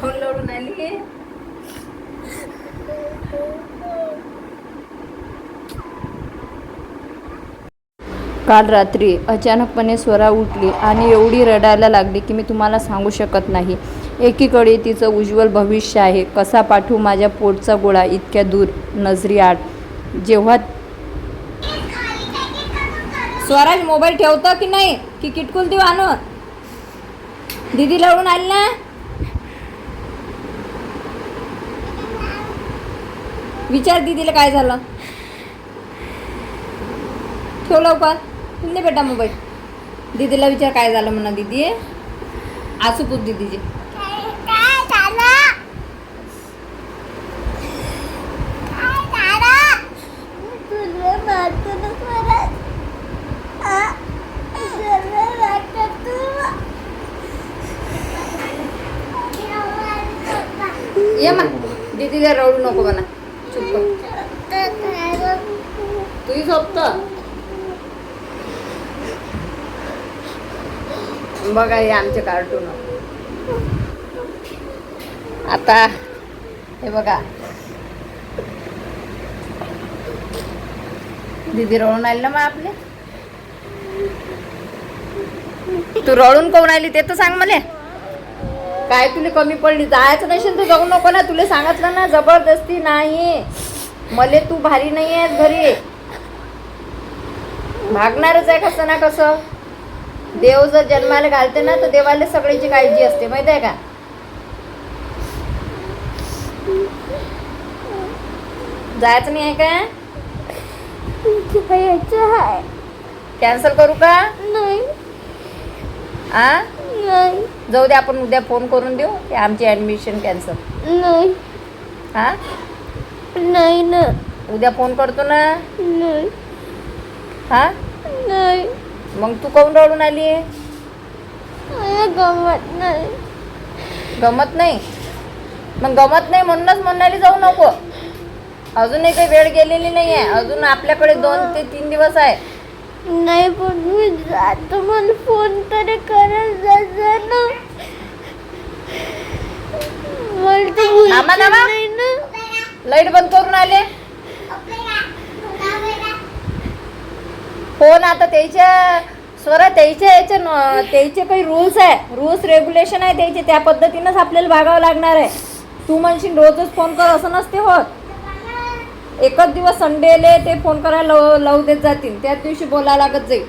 Phone लढून आली. काल रात्री अचानकपणे स्वरा उठली आणि एवढी रडायला लागली की मी तुम्हाला सांगू शकत नाही. एकीकडे तिचं उज्ज्वल भविष्य आहे. कसा पाठवू माझ्या पोटचा गोळा इतक्या दूर? नजरी आड. जेव्हा स्वराज मोबाईल ठेवतं की नाही? की किटकुल देऊ आणून दीदी लढून आली ना? विचार दीदीला काय झालं? ठेव लवकर. तुम्ही बेटा मोबाईल. दीदीला विचार काय झालं म्हणा दीदी. आसू पूत दीदीचे. ये मग दीदीला रडू नको म्हणा चुप कर. तर काय तुही झोपत. बघा हे आमचे कार्टून आता हे बघा. दीदी रडून आली ना मग आपले. तू रडून कोण आली ते तर सांग मला. काय तुला कमी पडली? जायचं नसेल तू जाऊ नको ना. तुला सांगितलं ना जबरदस्ती नाही मले तू भारी नाही आहेस घरी. भागणारच आहे कसं ना कसं. देव जर जन्माला घालते ना तर देवाला सगळ्याची काळजी असते माहिती आहे का? जायचं नाही आहे का? कॅन्सल करू का? नाही. आ? नाही. जाऊ दे आपण उद्या फोन करून देऊ की आमची ॲडमिशन कॅन्सल नाही. हा नाही ना. उद्या फोन करतो ना. नाही. हा? नाही. मग तू काऊन रडून आली आहे? मला गमत नाही. गमत नाही? मग गमत नाही म्हणूनच म्हणाली जाऊ नको. अजूनही काही वेळ गेलेली नाही आहे. अजून आपल्याकडे दोन ते तीन दिवस आहे. नाही पण मी जातो. मला फोन तरी करत जा ना. मला तर भूल थांबा, पण थांबा. नाही ना. लाइट बंद करून आले. हो फोन आता त्याच्या स्वरा त्याच्या याचे न- त्याचे काही रूल्स आहे. रूल्स रेग्युलेशन आहे त्याचे. त्या पद्धतीनंच आपल्याला भागावं लागणार आहे. तू म्हणशील रोजच फोन कर असं नसते होत. एकच दिवस संडेले ते फोन करायला लव लावू देत जातील. त्याच दिवशी बोलायला लागत जाईल.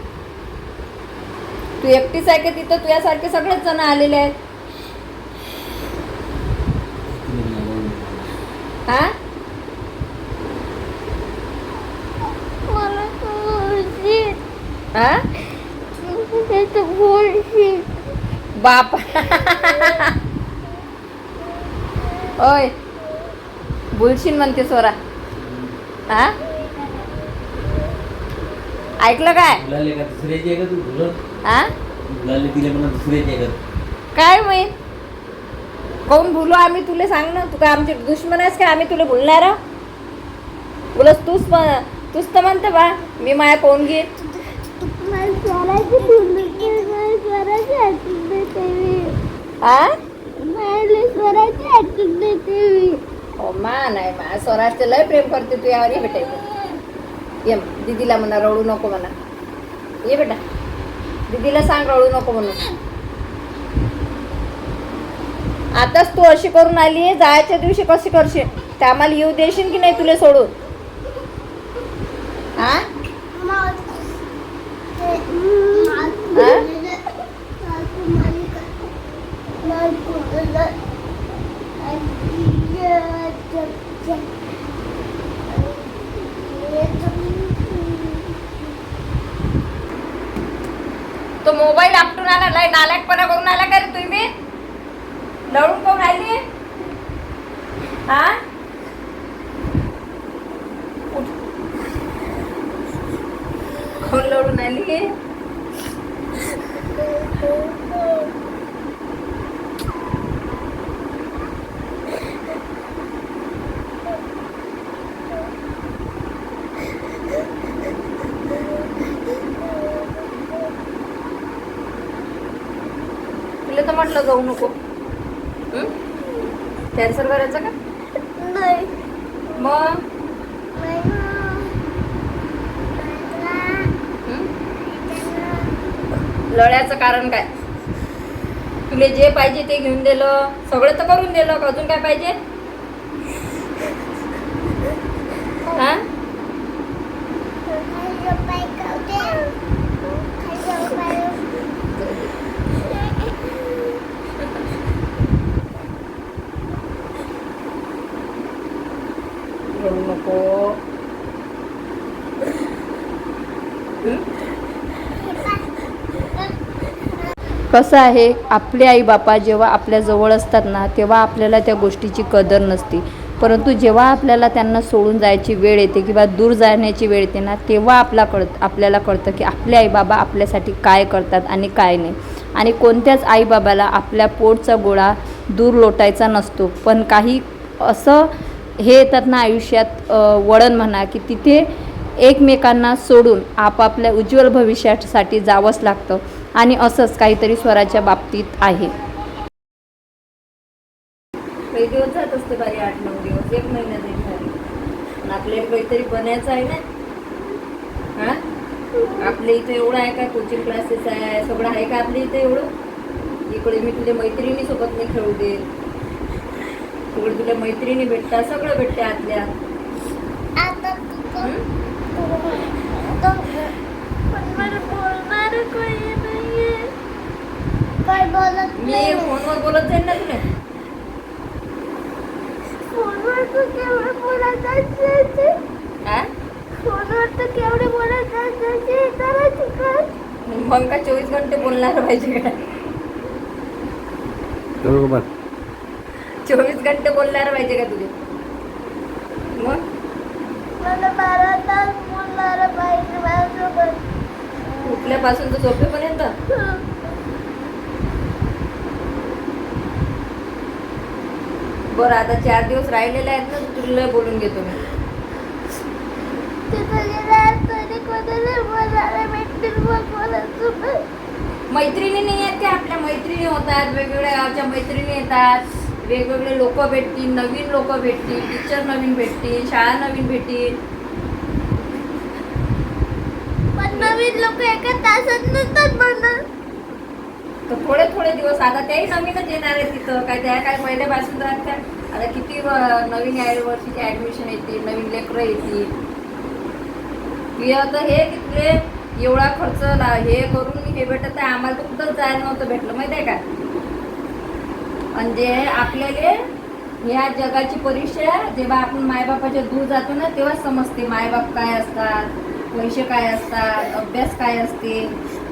तू एकटीच आहे की तिथं? तुझ्यासारखे सगळेच जण आलेले आहेत. हा मला तर बोलशील हा बाप. ओय. बोलशील म्हणते सोरा. हा? ऐकलं काय? मुलाले का? दुसऱ्याची आहे का तू भुलत हा? मुलाले तिला म्हणा दुसऱ्याची आहे का? काय माहीत कोण भुलो आम्ही तुला सांग ना तू काय आमचे दुश्मन आहेस का? आम्ही तुला भुलणार आहोत? उलट तूच म- तूच तर म्हणते बा मी माया कोण घे. हा मी नाही मा लय प्रेम करते तू यावर ये बेटा. ये दीदीला म्हणा रडू नको म्हणा. ये बेटा दीदीला सांग रडू नको म्हणून आताच तू अशी करून आली आहे जायच्या दिवशी कशी करशील? त्या आम्हाला येऊ देशील की नाही तुला सोडून? तो मोबाईल आपटून आला लय नालायकपणा करून आला का रे तुम्ही? लढून कोण राहिली? हा? लढून आली तुला तर म्हटलं जाऊ नको? कॅन्सल करायचं का? नाही. मग नाही ना. हं? लढ्याचं कारण काय? तुला जे पाहिजे ते घेऊन दिलं. सगळं तर करून दिलं का? अजून काय पाहिजे? हा? कसं आहे आपले आई बापा जेव्हा आपल्याजवळ असतात ना तेव्हा आपल्याला त्या गोष्टीची कदर नसते. परंतु जेव्हा आपल्याला त्यांना सोडून जायची वेळ येते किंवा दूर जाण्याची वेळ येते ना तेव्हा आपला कळत आपल्याला कळतं की आपले आईबाबा आपल्यासाठी काय करतात आणि काय नाही. आणि कोणत्याच आईबाबाला आपल्या पोटचा गोळा दूर लोटायचा नसतो. पण काही असं हे येतात ना आयुष्यात वळण म्हणा की तिथे एकमेकांना सोडून आपापल्या उज्ज्वल भविष्यासाठी जावंच लागतं. आणि असंच काहीतरी स्वराच्या बाबतीत आहे. काही दिवस जात असते बारी आठ नऊ दिवस एक महिना तरी आपल्याला काहीतरी बनायचं आहे ना? हा? आपल्या इथे एवढं आहे का? कोचिंग क्लासेस आहे सगळं आहे का आपल्या इथे एवढं? इकडे मी तुझ्या मैत्रिणी सोबत नाही खेळू दे तिकडे तुला मैत्रिणी भेटतात सगळं भेटते आतल्या. हं? पण मला बोलणार कोणी नाहीये काय बोलत मी नाही? फोनवर बोलत जाईन ना तुला फोनवर तू केवढे बोलत हा फोनवर तू केवढे बोलत मग का चोवीस घंटे बोलणार पाहिजे का? बरोबर चोवीस घंटे बोलणार पाहिजे का तुझे? मग? मला बारा तास बोलणार पाहिजे माझ्यासोबत. उठल्यापासून तर झोपेपर्यंत? बरं आता चार दिवस राहिलेले आहेत ना तुला बोलून घेतो मी. भेटतील मैत्रिणी नाही आहेत त्या आपल्या मैत्रिणी होतात वेगवेगळ्या गावच्या मैत्रिणी येतात. वेगवेगळे लोक भेटतील नवीन लोक भेटतील टीचर नवीन भेटतील शाळा नवीन भेटतील. पण नवीन लोक एका तासात नसतात म्हणून तर थोडे थोडे दिवस. आता त्याही नवीनच येणार आहे तिथं. काय त्या काय पहिल्यापासून राहत आता किती नवीन वर्षीची ऍडमिशन येतील नवीन लेकरं येतील. हे आता हे तिथले एवढा खर्च ला हे करून हे भेटत आहे. आम्हाला तर कुठंच जायला नव्हतं भेटलं. माहिती आहे का म्हणजे आपल्याला ह्या जगाची परीक्षा जेव्हा आपण मायबापाच्या दूर जातो ना तेव्हा समजते मायबाप काय असतात पैसे काय असतात अभ्यास काय असते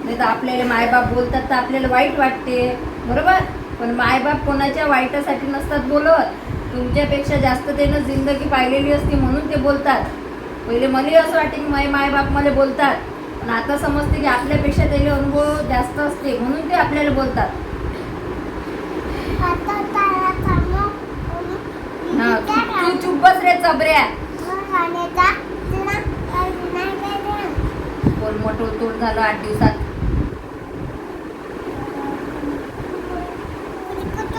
नाही तर आपल्याला मायबाप बोलतात तर आपल्याला वाईट वाटते. बरोबर? पण मायबाप कोणाच्या वाईटासाठी नसतात बोलत. तुमच्यापेक्षा जास्त त्यानं जिंदगी पाहिलेली असते म्हणून ते बोलतात. पहिले मला असं वाटते की माझे मायबाप मला बोलतात. पण आता समजते की आपल्यापेक्षा त्याचे अनुभव जास्त असते म्हणून ते आपल्याला बोलतात. हा तू- तू चुप बस रे चबऱ्या. बोल मोठं तोड झालं आठ दिवसात.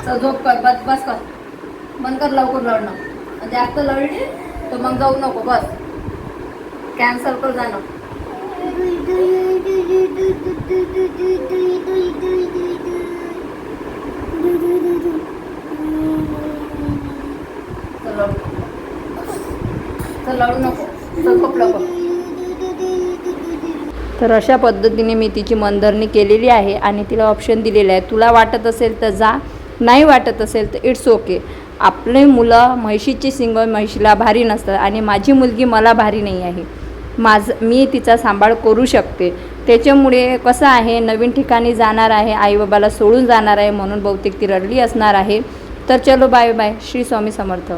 असं झोप कर बस बस कर. बंद कर लवकर लढणं जास्त लढली तर मग जाऊ नको बस. कॅन्सल कर जाणं. लढू नको. झोप लवकर. तर अशा पद्धतीने मी तिची मनधरणी केलेली आहे आणि तिला ऑप्शन दिलेलं आहे. तुला वाटत असेल तर जा. नाही वाटत असेल तर इट्स ओके आपले मुलं म्हैशीची सिंग म्हैशीला भारी नसतात आणि माझी मुलगी मला भारी नाही आहे. माझं मी तिचा सांभाळ करू शकते. त्याच्यामुळे कसं आहे नवीन ठिकाणी जाणार आहे आईबाबाला सोडून जाणार आहे म्हणून बहुतेक ती रडली असणार आहे. तर चलो बाय बाय श्री स्वामी समर्थ.